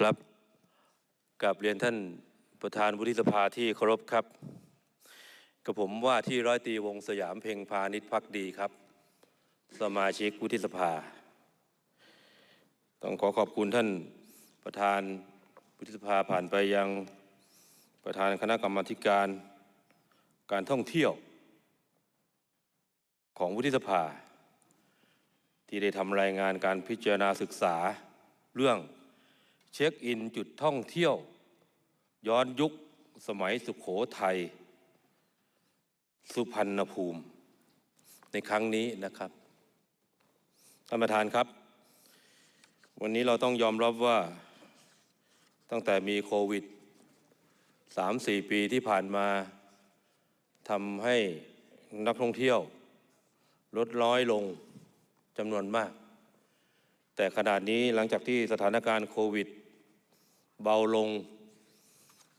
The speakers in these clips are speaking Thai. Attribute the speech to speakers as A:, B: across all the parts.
A: ครับกับเรียนท่านประธานวุฒิสภาที่เคารพครับ กับผมว่าที่ร้อยตีวงสยามเพ็งพาณิชพักดีครับ สมาชิกวุฒิสภา ต้องขอขอบคุณท่านประธานวุฒิสภาผ่านไปยังประธานคณะกรรมาการการท่องเที่ยวของวุฒิสภา ที่ได้ทำรายงานการพิจารณาศึกษาเรื่อง เช็คอินจุดท่องเที่ยว ย้อนยุคสมัยสุขโขทัยสุพรรณภูมิ ในครั้งนี้นะครับท่านประธานครับ วันนี้เราต้องยอมรับว่าตั้งแต่มีโควิด3-4ปีที่ผ่านมาทำให้นักท่องเที่ยว ลดน้อยลงจำนวนมาก แต่ขนาดนี้หลังจากที่สถานการณ์โควิด เบาลง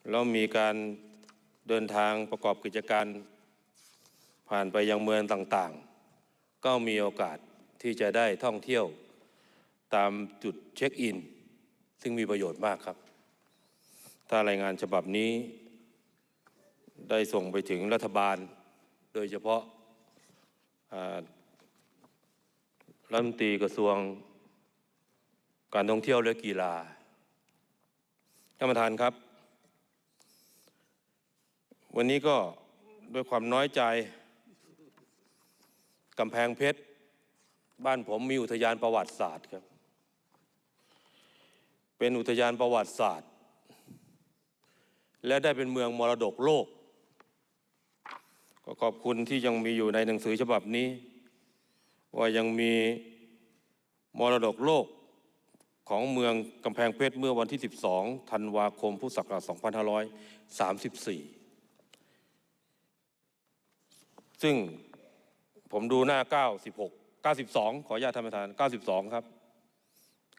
A: แล้วมีการเดินทางประกอบกิจการ ผ่านไปยังเมืองต่างๆ ก็มีโอกาสที่จะได้ท่องเที่ยวตามจุดเช็คอิน ซึ่งมีประโยชน์มากครับ ถ้ารายงานฉบับนี้ ได้ส่งไปถึงรัฐบาล โดยเฉพาะรัฐมนตรีกระทรวง การท่องเที่ยวและกีฬาท่านประธานครับ วันนี้ก็ด้วยความน้อยใจกำแพงเพชร บ้านผมมีอุทยานประวัติศาสตร์ครับ เป็นอุทยานประวัติศาสตร์ และได้เป็นเมืองมรดกโลก ก็ขอบคุณที่ยังมีอยู่ในหนังสือฉบับนี้ ว่ายังมีมรดกโลก ของเมืองกำแพงเพชรเมื่อวันที่ 12 ธันวาคมพุทธศักราช 2534 ซึ่งผมดูหน้า 96 92 ขออนุญาตท่านประธาน 92 ครับ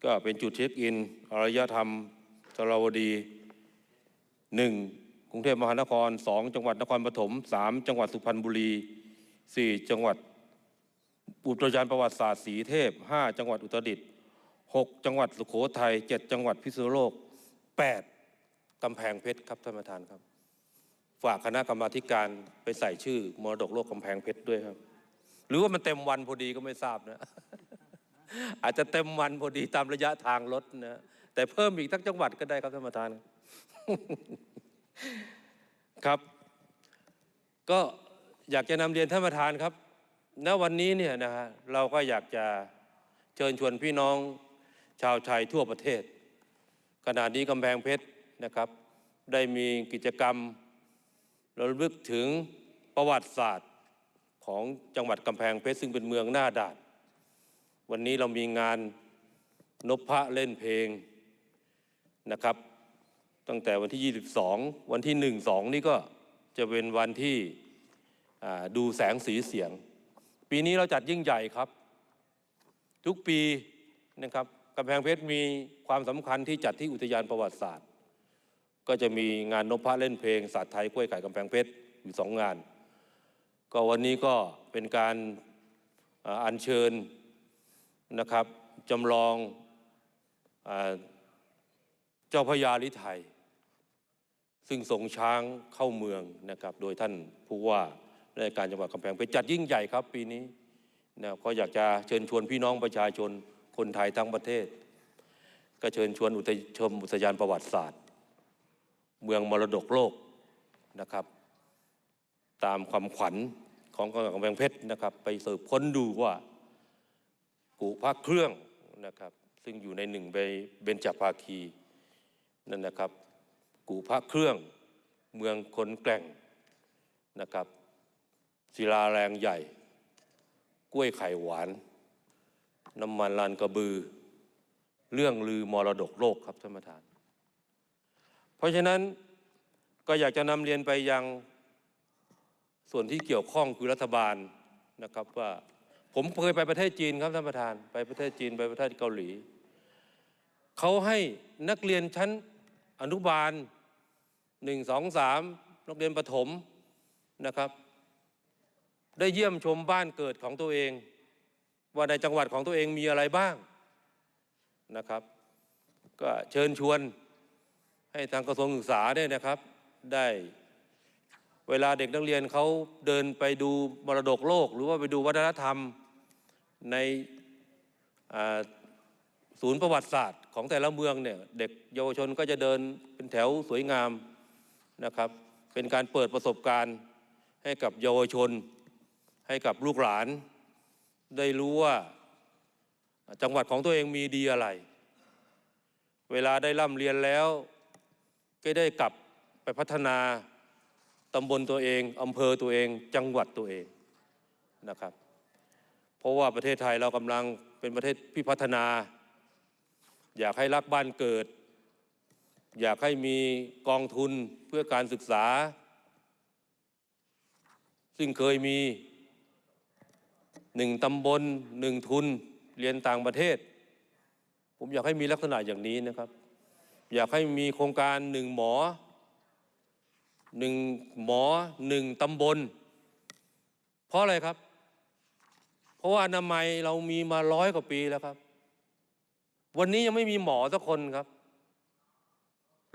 A: ก็เป็นจุดเช็คอิน อารยธรรมสระวดี 1. กรุงเทพมหานคร 2 จังหวัดนครปฐม 3 จังหวัดสุพรรณบุรี 4 จังหวัดอุทยานประวัติศาสตร์สีเทพ 5 จังหวัดอุตรดิตถ์ 6 จังหวัดสุโขทัย7 จังหวัดพิษณุโลก 8กำแพงเพชรครับท่านประธานครับ ฝากคณะกรรมาการไปใส่ชื่อมรดกโลกกำแพงเพชรด้วยครับ หรือว่ามันเต็มวันพอดีก็ไม่ทราบนะ อาจจะเต็มวันพอดีตามระยะทางรถนะแต่เพิ่มอีกทั้งจังหวัดก็ได้ครับท่านประธาน ครับ ก็อยากจะนำเรียนท่านประธานครับ ณ วันนี้เนี่ยนะฮะเราก็อยากจะเชิญชวนพี่น้อง ชาวไทยทั่วประเทศ ขณะนี้กำแพงเพชรนะครับ ได้มีกิจกรรมระลึกถึงประวัติศาสตร์ของจังหวัดกำแพงเพชรซึ่งเป็นเมืองหน้าด่าน วันนี้เรามีงานนพพะเล่นเพลงนะครับ ตั้งแต่วันที่ 22 วันที่ 1 2 นี่ก็จะเป็นวันที่ดูแสงสีเสียง ปีนี้เราจัดยิ่งใหญ่ครับ ทุกปีนะครับ กำแพงเพชรมีความสำคัญที่จัดที่อุทยานประวัติศาสตร์ ก็จะมีงานนพพระเล่นเพลงศาสตร์ไทยกล้วยไก่กำแพงเพชรอยู่สองงาน ก็วันนี้ก็เป็นการอัญเชิญนะครับจำลองอเจ้าพระยาลิไทย ซึ่งส่งช้างเข้าเมืองนะครับ โดยท่านผู้ว่าราชการจังหวัดกำแพงเพชรจัดยิ่งใหญ่ครับปีนี้นะก็อยากจะเชิญชวนพี่น้องประชาชน คนไทยทั้งประเทศ ก็เชิญชวนอุทยชมอุทยานประวัติศาสตร์ เมืองมรดกโลกนะครับ ตามความขวัญของกำแพงเพชรนะครับ ไปสืบค้นดูว่ากูพระเครื่องนะครับ ซึ่งอยู่ในหนึ่งใบเบญจภาคีนั่นนะครับ กูพระเครื่องเมืองคนแกร่งนะครับศิลาแรงใหญ่ กล้วยไข่หวาน น้ำมันลานกระบือ เรื่องลือมรดกโลกครับท่านประธาน เพราะฉะนั้นก็อยากจะนำเรียนไปยังส่วนที่เกี่ยวข้องคือรัฐบาลนะครับว่าผมเคยไปประเทศจีนครับท่านประธาน ไปประเทศจีนไปประเทศเกาหลีเขาให้นักเรียนชั้นอนุบาลหนึ่งสองสามนักเรียนประถมนะครับ ได้เยี่ยมชมบ้านเกิดของตัวเอง ว่าในจังหวัดของตัวเองมีอะไรบ้างนะครับ ก็เชิญชวนให้ทางกระทรวงศึกษาเนี่ยนะครับ ได้เวลาเด็กนักเรียนเขาเดินไปดูมรดกโลก หรือว่าไปดูวัฒนธรรมในศูนย์ประวัติศาสตร์ของแต่ละเมืองเนี่ยเด็กเยาวชนก็จะเดินเป็นแถวสวยงามนะครับ เป็นการเปิดประสบการณ์ให้กับเยาวชน ให้กับลูกหลาน ได้รู้ว่าจังหวัดของตัวเองมีดีอะไร เวลาได้ร่ำเรียนแล้ว ก็ได้กลับไปพัฒนาตำบลตัวเองอำเภอตัวเอง จังหวัดตัวเองนะครับ เพราะว่าประเทศไทยเรากำลังเป็นประเทศที่พัฒนา อยากให้รักบ้านเกิด อยากให้มีกองทุนเพื่อการศึกษา ซึ่งเคยมี หนึ่งตำบลหนึ่งทุนเรียนต่างประเทศ ผมอยากให้มีลักษณะอย่างนี้นะครับ อยากให้มีโครงการหนึ่งหมอหนึ่งหมอหนึ่งตำบล เพราะอะไรครับ เพราะว่าอนามัยเรามีมาร้อยกว่าปีแล้วครับ วันนี้ยังไม่มีหมอสักคนครับ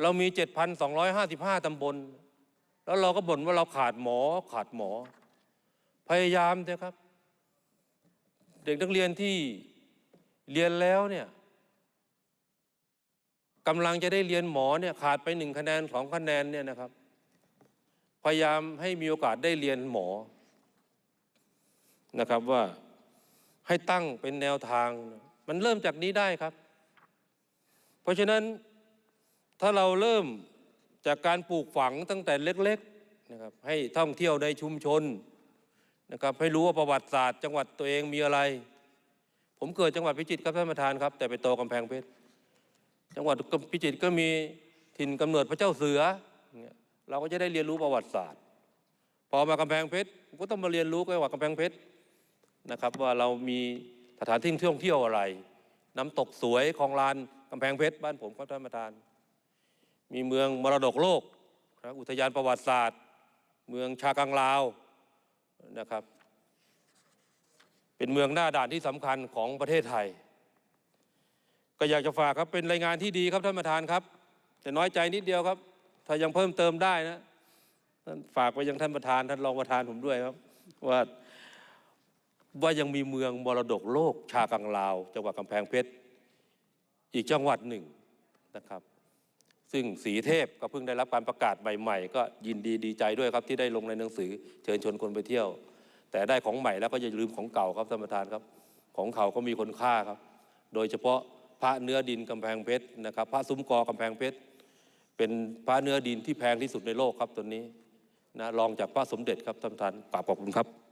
A: เรามี 7,255 ตำบล แล้วเราก็บ่นว่าเราขาดหมอขาดหมอ พยายามเถอะครับ ด็กนักเรียนที่เรียนแล้วเนี่ยกำลังจะได้เรียนหมอเนี่ยขาดไปหนึ่งคะแนนสองคะแนนเนี่ยนะครับ พยายามให้มีโอกาสได้เรียนหมอนะครับว่าให้ตั้งเป็นแนวทาง มันเริ่มจากนี้ได้ครับ เพราะฉะนั้นถ้าเราเริ่มจากการปลูกฝังตั้งแต่เล็กๆนะครับให้ท่องเที่ยวในชุมชน นะครับให้รู้ว่าประวัติศาสตร์จังหวัดตัวเองมีอะไร ผมเกิดจังหวัดพิจิตรครับท่านประธานครับ แต่ไปโตกำแพงเพชรจังหวัดพิจิตรก็มีถิ่นกำเนิดพระเจ้าเสือเราก็จะได้เรียนรู้ประวัติศาสตร์ พอมากำแพงเพชรก็ต้องมาเรียนรู้กันว่ากำแพงเพชรนะครับ ว่าเรามีสถานที่ท่องเที่ยวอะไร น้ำตกสวยของลานกำแพงเพชรบ้านผมครับท่านประธาน มีเมืองมรดกโลกอุทยานประวัติศาสตร์ เมืองชากังลาว นะครับ เป็นเมืองหน้าด่านที่สำคัญของประเทศไทย ก็อยากจะฝากครับเป็นรายงานที่ดีครับท่านประธานครับ แต่น้อยใจนิดเดียวครับ ถ้ายังเพิ่มเติมได้นะท่านฝากไปยังท่านประธานท่านรองประธานผมด้วยครับ ว่าว่ายังมีเมืองมรดกโลกชากังลาว จังหวัดกำแพงเพชรอีกจังหวัดหนึ่งนะครับ ซึ่งสีเทพก็เพิ่งได้รับการประกาศใหม่ๆ ก็ยินดีดีใจด้วยครับที่ได้ลงในหนังสือเชิญชวนคนไปเที่ยว แต่ได้ของใหม่แล้วก็อย่าลืมของเก่าครับท่านประธานครับ ของเขาก็มีคุณค่าครับ โดยเฉพาะพระเนื้อดินกำแพงเพชรนะครับ พระซุ้มกอกำแพงเพชรเป็นพระเนื้อดินที่แพงที่สุดในโลกครับตัวนี้นะรองจากพระสมเด็จครับท่านประธานกราบขอบคุณครับ